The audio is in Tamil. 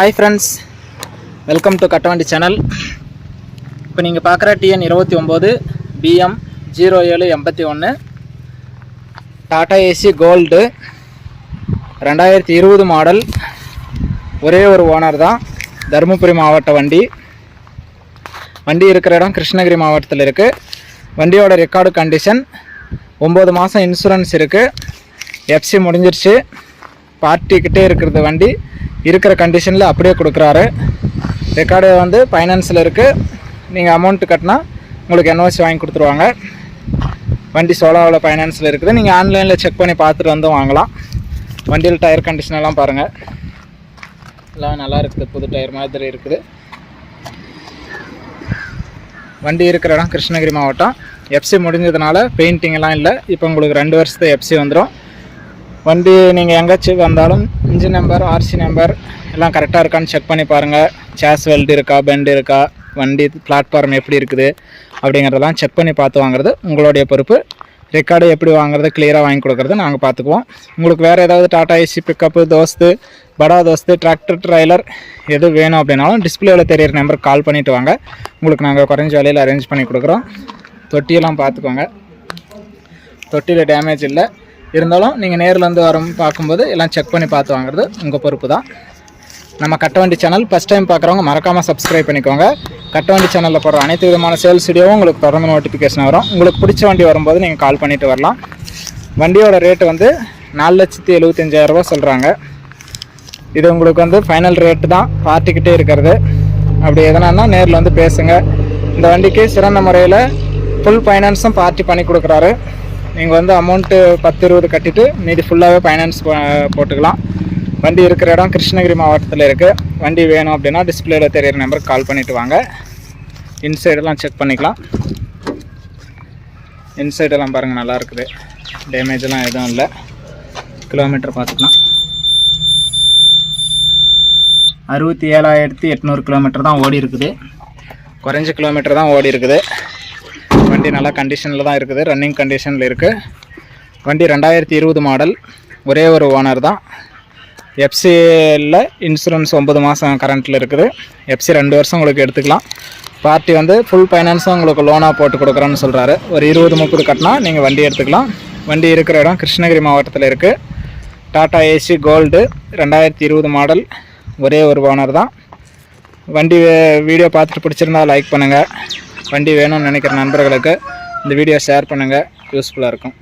Hi friends welcome to Kattavandi channel இப்போ நீங்கள் பார்க்குற டிஎன் இருபத்தி ஒம்பது பிஎம் ஜீரோ ஏழு எண்பத்தி ஒன்று டாடா ஏசி கோல்டு ரெண்டாயிரத்தி இருபது மாடல் ஒரே ஒரு ஓனர் தான். தருமபுரி மாவட்ட வண்டி. வண்டி இருக்கிற இடம் கிருஷ்ணகிரி மாவட்டத்தில் இருக்குது வண்டியோட ரெக்கார்டு கண்டிஷன் ஒம்பது மாதம் இன்சூரன்ஸ் இருக்குது எஃப்சி முடிஞ்சிருச்சு. பார்ட்டிக்கிட்டே இருக்கிறது வண்டி. இருக்கிற கண்டிஷனில் அப்படியே கொடுக்குறாரு. ரெக்கார்டு வந்து ஃபைனான்ஸில் இருக்குது நீங்கள் அமௌண்ட்டு கட்டினா உங்களுக்கு என்ஓசி வாங்கி கொடுத்துருவாங்க. வண்டி சோலாவில் ஃபைனான்ஸில் இருக்குது. நீங்கள் ஆன்லைனில் செக் பண்ணி பார்த்துட்டு வந்து வாங்கலாம். வண்டியில் டயர் கண்டிஷன் எல்லாம் பாருங்கள் எல்லாம் நல்லா இருக்குது. புது டயர் மாதிரி இருக்குது. வண்டி இருக்கிற இடம் கிருஷ்ணகிரி மாவட்டம். எஃப்சி முடிஞ்சதுனால பெயிண்டிங்கெல்லாம் இல்லை. இப்போ உங்களுக்கு ரெண்டு வருஷத்து எஃப்சி வந்துடும் வண்டி நீங்கள் எங்கேயாச்சும் வந்தாலும் இன்ஜின் நம்பர் ஆர்சி நம்பர் எல்லாம் கரெக்டாக இருக்கான்னு செக் பண்ணி பாருங்கள் சேஸ் வெல்ட் இருக்கா பெண்ட் இருக்கா வண்டி பிளாட்ஃபார்ம் எப்படி இருக்குது அப்படிங்கிறதெல்லாம் செக் பண்ணி பார்த்து வாங்குறது உங்களுடைய பொறுப்பு. ரெக்கார்டு எப்படி வாங்குறது கிளியராக வாங்கி கொடுக்குறது நாங்கள் பார்த்துக்குவோம். உங்களுக்கு வேறு ஏதாவது டாடா ஏசி பிக்கப்பு தோஸ்து படா தோஸ்து டிராக்டர் ட்ரைலர் எது வேணும் அப்படின்னாலும் டிஸ்பிளேவில் தெரியிற நம்பருக்கு கால் பண்ணிவிட்டு வாங்க. உங்களுக்கு நாங்கள் குறைஞ்ச விலையில் அரேஞ்ச் பண்ணி கொடுக்குறோம். தொட்டியெல்லாம் பார்த்துக்கோங்க. தொட்டியில் டேமேஜ் இல்லை. இருந்தாலும் நீங்கள் நேரில் வந்து வரும் பார்க்கும்போது எல்லாம் செக் பண்ணி பார்த்து வாங்குறது உங்கள் பொறுப்பு தான் நம்ம கட்டவண்டி சேனல் ஃபஸ்ட் டைம் பார்க்குறவங்க மறக்காமல் சப்ஸ்கிரைப் பண்ணிக்கோங்க. கட்டவண்டி சேனலில் போடுற அனைத்து விதமான சேல்ஸ் வீடியோவும் உங்களுக்கு தொடர்ந்து நோட்டிஃபிகேஷன் வரும். உங்களுக்கு பிடிச்ச வண்டி வரும்போது நீங்கள் கால் பண்ணிவிட்டு வரலாம். வண்டியோட ரேட்டு வந்து நாலு லட்சத்தி எழுபத்தஞ்சாயிரரூபா சொல்கிறாங்க இது உங்களுக்கு வந்து ஃபைனல் ரேட்டு தான். பார்ட்டிக்கிட்டே இருக்கிறது. அப்படி எதனா நேரில் வந்து பேசுங்க. இந்த வண்டிக்கு சிறந்த முறையில் ஃபுல் ஃபைனான்ஸும் பார்ட்டி பண்ணி கொடுக்குறாரு. நீங்கள் வந்து அமௌண்ட்டு பத்து இருபது கட்டிட்டு மீதி ஃபுல்லாகவே ஃபைனான்ஸ் போட்டுக்கலாம். வண்டி இருக்கிற இடம் கிருஷ்ணகிரி மாவட்டத்தில் இருக்குது வண்டி வேணும் அப்படின்னா டிஸ்பிளேயில் தெரியிற நம்பருக்கு கால் பண்ணிவிட்டு வாங்க. இன்சைடெல்லாம் செக் பண்ணிக்கலாம். இன்சைடெல்லாம் பாருங்கள் நல்லா இருக்குது. டேமேஜெல்லாம் எதுவும் இல்லை. கிலோமீட்டர் பார்த்துக்கலாம். அறுபத்தி ஏழாயிரத்தி எட்நூறு கிலோமீட்டர் தான் ஓடி இருக்குது. குறைஞ்ச கிலோமீட்டர் தான் ஓடி இருக்குது. வண்டி நல்லா கண்டிஷனில் தான் இருக்குது. ரன்னிங் கண்டிஷனில் இருக்குது வண்டி ரெண்டாயிரத்தி இருபது மாடல் ஒரே ஒரு ஓனர் தான். எஃப்சியில் இன்சூரன்ஸ் ஒம்பது மாதம் கரண்ட்டில் இருக்குது. எஃப்சி ரெண்டு வருஷம் உங்களுக்கு எடுத்துக்கலாம். பார்ட்டி வந்து ஃபுல் ஃபைனான்ஸும் உங்களுக்கு லோனாக போட்டு கொடுக்குறோன்னு சொல்கிறாரு ஒரு இருபது முப்பது கட்டினா நீங்கள் வண்டி எடுத்துக்கலாம். வண்டி இருக்கிற இடம் கிருஷ்ணகிரி மாவட்டத்தில் இருக்குது டாடா ஏசி கோல்டு ரெண்டாயிரத்தி இருபது மாடல் ஒரே ஒரு ஓனர் தான். வண்டி வீடியோ பார்த்துட்டு பிடிச்சிருந்தா லைக் பண்ணுங்கள் வண்டி வேணும்னு நினைக்கிற நண்பர்களுக்கு இந்த வீடியோ ஷேர் பண்ணுங்கள் யூஸ்ஃபுல்லாக இருக்கும்.